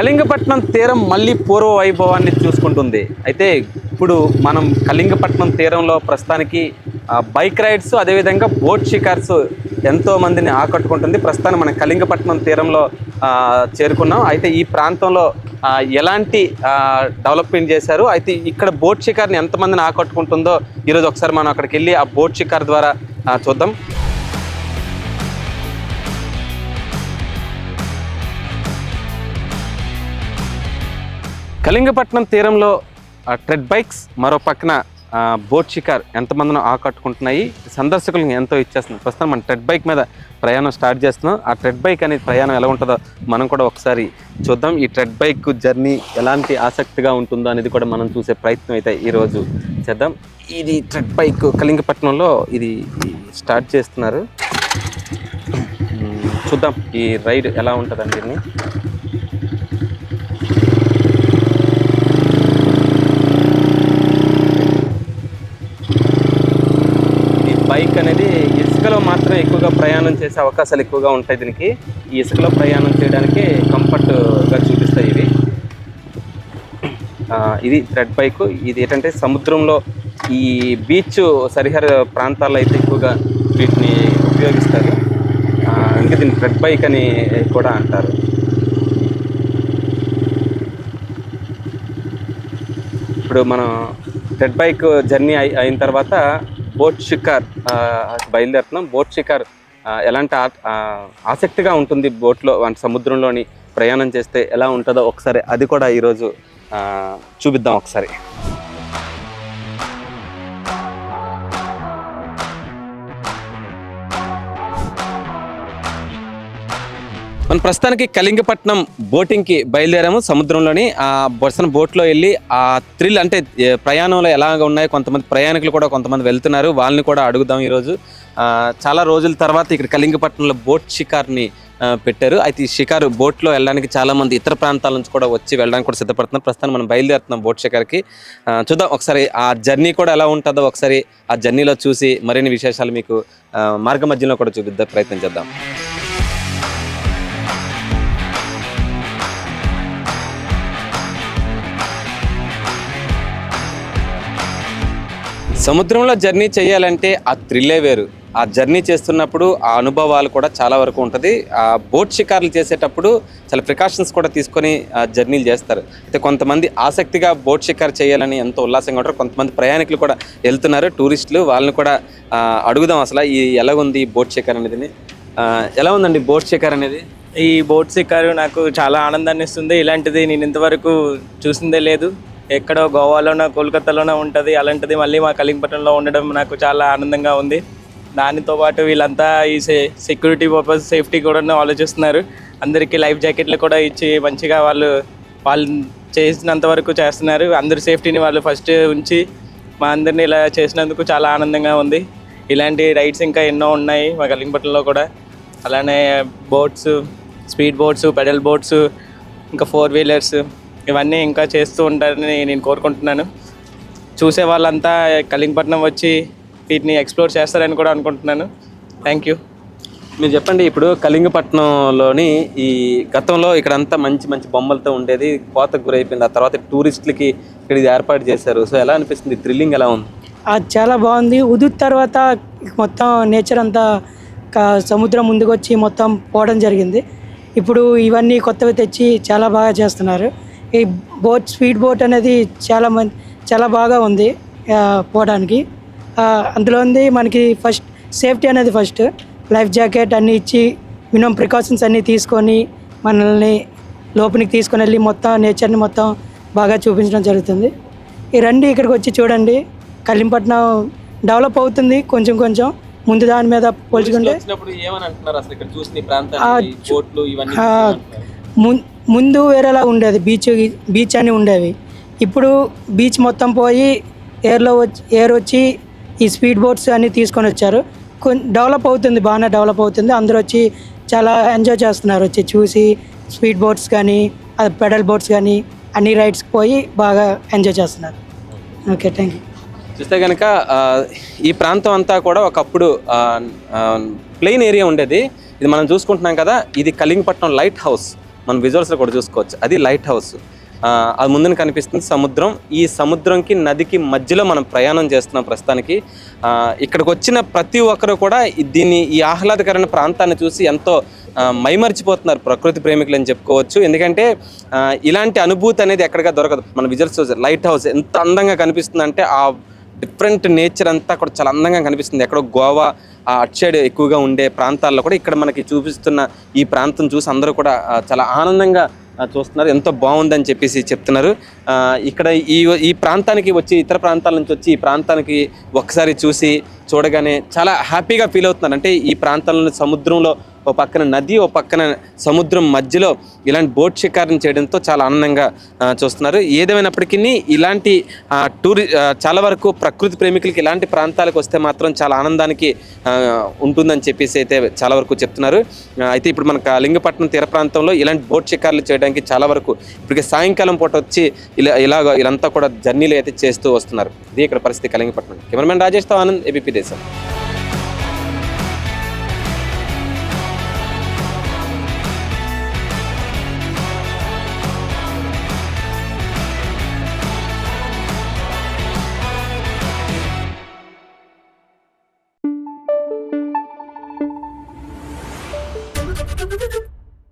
కళింగపట్నం తీరం మళ్ళీ పూర్వ వైభవాన్ని చూసుకుంటుంది. అయితే ఇప్పుడు మనం కళింగపట్నం తీరంలో ప్రస్తుతానికి బైక్ రైడ్స్ అదేవిధంగా బోట్ షికార్స్ ఎంతో మందిని ఆకట్టుకుంటుంది. ప్రస్తుతానికి మనం కళింగపట్నం తీరంలో చేరుకున్నాం. అయితే ఈ ప్రాంతంలో ఎలాంటి డెవలప్మెంట్ చేశారు? అయితే ఇక్కడ బోట్ షికార్ని ఎంతమందిని ఆకట్టుకుంటుందో ఈరోజు ఒకసారి మనం అక్కడికి వెళ్ళి ఆ బోట్ షికార్ ద్వారా చూద్దాం. కళింగపట్నం తీరంలో ఆ, ట్రెడ్ బైక్స్ మరో పక్కన బోట్ షికార్ ఎంతమందినో ఆకట్టుకుంటున్నాయి సందర్శకులను ఎంతో ఇచ్చేస్తుంది ప్రస్తుతం మనం ట్రెడ్ బైక్ మీద ప్రయాణం స్టార్ట్ చేస్తున్నాం. ఆ ట్రెడ్ బైక్ అనేది ప్రయాణం ఎలా ఉంటుందో మనం కూడా ఒకసారి చూద్దాం. ఈ ట్రెడ్ బైక్ జర్నీ ఎలాంటి ఆసక్తిగా ఉంటుందో అనేది కూడా మనం చూసే ప్రయత్నం అయితే ఈరోజు చేద్దాం. ఇది ట్రెడ్ బైక్ కళింగపట్నంలో ఇది స్టార్ట్ చేస్తున్నారు. చూద్దాం ఈ రైడ్ ఎలా ఉంటుందండి దీన్ని ఈ బైక్ అనేది ఇసుకలో ఎక్కువగా ప్రయాణం చేసే అవకాశాలు ఎక్కువగా ఉంటాయి దీనికి. ఈ ఇసుకలో ప్రయాణం చేయడానికి కంఫర్ట్గా చూపిస్తాయి ఇవి. ఇది థ్రెడ్ బైక్ ఇది ఏంటంటే సముద్రంలో ఈ బీచ్ సరిహద్దు ప్రాంతాల్లో అయితే ఎక్కువగా వీటిని ఉపయోగిస్తారు. ఇంకా దీన్ని థ్రెడ్ బైక్ అని కూడా అంటారు. ఇప్పుడు మనం థ్రెడ్ బైక్ జర్నీ అయిన తర్వాత బోట్ షికార్ బయలుదేరుతున్నాం. బోట్ షికార్ ఎలాంటి ఆసక్తిగా ఉంటుంది బోట్లో అంటే సముద్రంలోని ప్రయాణం చేస్తే ఎలా ఉంటుందో ఒకసారి అది కూడా ఈరోజు చూపిద్దాం ఒకసారి. మనం ప్రస్తుతానికి కళింగపట్నం బోటింగ్కి బయలుదేరాము. సముద్రంలోని ఆ బొసన బోట్లో వెళ్ళి ఆ థ్రిల్ అంటే ప్రయాణంలో ఎలాగ ఉన్నాయి కొంతమంది ప్రయాణికులు కూడా కొంతమంది వెళ్తున్నారు. వాళ్ళని కూడా అడుగుదాం ఈరోజు. చాలా రోజుల తర్వాత ఇక్కడ కళింగపట్నంలో బోట్ షికార్ని పెట్టారు. అయితే ఈ షికారు బోట్లో వెళ్ళడానికి చాలామంది ఇతర ప్రాంతాల నుంచి కూడా వచ్చి వెళ్ళడానికి కూడా సిద్ధపడుతున్నారు. ప్రస్తుతం మనం బయలుదేరుతున్నాం బోట్ షికార్కి. చూద్దాం ఒకసారి ఆ జర్నీ కూడా ఎలా ఉంటుందో ఒకసారి ఆ జర్నీలో చూసి మరిన్ని విశేషాలు మీకు మార్గ మధ్యలో కూడా చూపిద్దాం ప్రయత్నం చేద్దాం. సముద్రంలో జర్నీ చేయాలంటే ఆ థ్రిల్లే వేరు. ఆ జర్నీ చేస్తున్నప్పుడు ఆ అనుభవాలు కూడా చాలా వరకు ఉంటుంది. ఆ బోట్ షికార్లు చేసేటప్పుడు చాలా ప్రికాషన్స్ కూడా తీసుకొని ఆ జర్నీలు చేస్తారు. అయితే కొంతమంది ఆసక్తిగా బోట్ షికార్ చేయాలని ఎంతో ఉల్లాసంగా ఉంటారు కొంతమంది ప్రయాణికులు కూడా వెళ్తున్నారు టూరిస్టులు వాళ్ళని కూడా అడుగుదాం అసలు ఈ ఎలా ఉంది బోట్ షికార్ అనేది ఎలా ఉందండి బోట్ షికార్ అనేది? ఈ బోట్ షికారు నాకు చాలా ఆనందాన్ని ఇస్తుంది ఇలాంటిది నేను ఇంతవరకు చూసిందే లేదు. ఎక్కడో గోవాలోనో కోల్కతాలోనో ఉంటుంది. అలాంటిది మళ్ళీ మా కలింగపట్నంలో ఉండడం నాకు చాలా ఆనందంగా ఉంది. దానితో పాటు వీళ్ళంతా ఈ సెక్యూరిటీ పర్పస్ సేఫ్టీ కూడా ఆలోచిస్తున్నారు. అందరికీ లైఫ్ జాకెట్లు కూడా ఇచ్చి మంచిగా వాళ్ళు వాళ్ళు చేసినంత వరకు చేస్తున్నారు. అందరి సేఫ్టీని వాళ్ళు ఫస్ట్ ఉంచి మా అందరిని ఇలా చేసినందుకు చాలా ఆనందంగా ఉంది. ఇలాంటి రైడ్స్ ఇంకా ఎన్నో ఉన్నాయి మా కలింగపట్నంలో కూడా. అలానే boats speed boats pedal boats ఇంకా ఫోర్ వీలర్స్ ఇవన్నీ ఇంకా చేస్తూ ఉంటారని నేను కోరుకుంటున్నాను. చూసే వాళ్ళంతా కలింగపట్నం వచ్చి వీటిని ఎక్స్ప్లోర్ చేస్తారని కూడా అనుకుంటున్నాను. థ్యాంక్ యూ మీరు చెప్పండి ఇప్పుడు కళింగపట్నంలోని ఈ గతంలో ఇక్కడ అంతా మంచి మంచి బొమ్మలతో ఉండేది కోతకు గురైపోయింది. ఆ తర్వాత టూరిస్టులకి ఇక్కడ ఇది ఏర్పాటు చేశారు. సో ఎలా అనిపిస్తుంది? థ్రిల్లింగ్ ఎలా ఉంది? అది చాలా బాగుంది. ఉదుట్ తర్వాత మొత్తం నేచర్ అంతా క- సముద్రం ముందుకు వచ్చి మొత్తం పోవడం జరిగింది. ఇప్పుడు ఇవన్నీ కొత్తవి తెచ్చి చాలా బాగా చేస్తున్నారు. ఈ బోట్ స్పీడ్ బోట్ అనేది చాలా మంది చాలా బాగా ఉంది పోవడానికి. అందులో ఉంది మనకి ఫస్ట్ సేఫ్టీ అనేది ఫస్ట్. లైఫ్ జాకెట్ అన్నీ ఇచ్చి మినిమం ప్రికాషన్స్ అన్నీ తీసుకొని మనల్ని లోపలికి తీసుకొని వెళ్ళి మొత్తం నేచర్ని మొత్తం బాగా చూపించడం జరుగుతుంది. ఈ రండి ఇక్కడికి వచ్చి చూడండి. కలింపట్నం డెవలప్ అవుతుంది కొంచెం కొంచెం. ముందు దాని మీద పోల్చుకుంటే ముందు వేరేలా ఉండేది బీచ్ బీచ్ అని ఉండేవి. ఇప్పుడు బీచ్ మొత్తం పోయి ఎయిర్లో వచ్చి ఎయిర్ వచ్చి ఈ స్పీడ్ బోట్స్ అన్నీ తీసుకొని వచ్చారు. కొంచెం డెవలప్ అవుతుంది బాగానే డెవలప్ అవుతుంది. అందరూ వచ్చి చాలా ఎంజాయ్ చేస్తున్నారు. వచ్చి చూసి స్పీడ్ బోట్స్ కానీ అది పెడల్ బోట్స్ కానీ అన్ని రైడ్స్కి పోయి బాగా ఎంజాయ్ చేస్తున్నారు. ఓకే థ్యాంక్ యూ చూస్తే కనుక ఈ ప్రాంతం అంతా కూడా ఒకప్పుడు ప్లెయిన్ ఏరియా ఉండేది. ఇది మనం చూసుకుంటున్నాం కదా ఇది కలింగపట్నం లైట్ హౌస్ మనం విజువల్స్లో కూడా చూసుకోవచ్చు. అది లైట్ హౌస్ అది ముందున కనిపిస్తుంది సముద్రం. ఈ సముద్రంకి నదికి మధ్యలో మనం ప్రయాణం చేస్తున్నాం ప్రస్తుతానికి. ఇక్కడికి వచ్చిన ప్రతి ఒక్కరు కూడా దీన్ని ఈ ఆహ్లాదకరమైన ప్రాంతాన్ని చూసి ఎంతో మైమర్చిపోతున్నారు ప్రకృతి ప్రేమికులు అని చెప్పుకోవచ్చు. ఎందుకంటే ఇలాంటి అనుభూతి అనేది ఎక్కడగా దొరకదు. మన విజువల్స్ లైట్ హౌస్ ఎంత అందంగా కనిపిస్తుంది అంటే ఆ డిఫరెంట్ నేచర్ అంతా కూడా చాలా అందంగా కనిపిస్తుంది. ఎక్కడో గోవా అటు సైడ్ ఎక్కువగా ఉండే ప్రాంతాల్లో కూడా ఇక్కడ మనకి చూపిస్తున్న ఈ ప్రాంతం చూసి అందరూ కూడా చాలా ఆనందంగా చూస్తున్నారు. ఎంతో బాగుందని చెప్పేసి చెప్తున్నారు. ఇక్కడ ఈ ఈ ప్రాంతానికి వచ్చి ఇతర ప్రాంతాల నుంచి వచ్చి ఈ ప్రాంతానికి ఒకసారి చూసి చూడగానే చాలా హ్యాపీగా ఫీల్ అవుతున్నారు. అంటే ఈ ప్రాంతంలో సముద్రంలో ఓ పక్కన నది ఓ పక్కన సముద్రం మధ్యలో ఇలాంటి బోట్ షికారం చేయడంతో చాలా ఆనందంగా చూస్తున్నారు. ఏదేమైనప్పటికీ ఇలాంటి టూరి చాలా వరకు ప్రకృతి ప్రేమికులకి ఇలాంటి ప్రాంతాలకు వస్తే మాత్రం చాలా ఆనందానికి ఉంటుందని చెప్పేసి అయితే చాలా వరకు చెప్తున్నారు. అయితే ఇప్పుడు మనకు లింగపట్నం తీర ప్రాంతంలో ఇలాంటి బోట్ షికార్లు చేయడానికి చాలా వరకు ఇప్పటికే సాయంకాలం పూట వచ్చి ఇలా ఇలాగ వీళ్ళంతా కూడా జర్నీలు అయితే చేస్తూ వస్తున్నారు. ఇది ఇక్కడ పరిస్థితి కలింగపట్నం కెమెరామెన్ రాజేష్తో ఆనంద్ ఏబీపీ దేశం.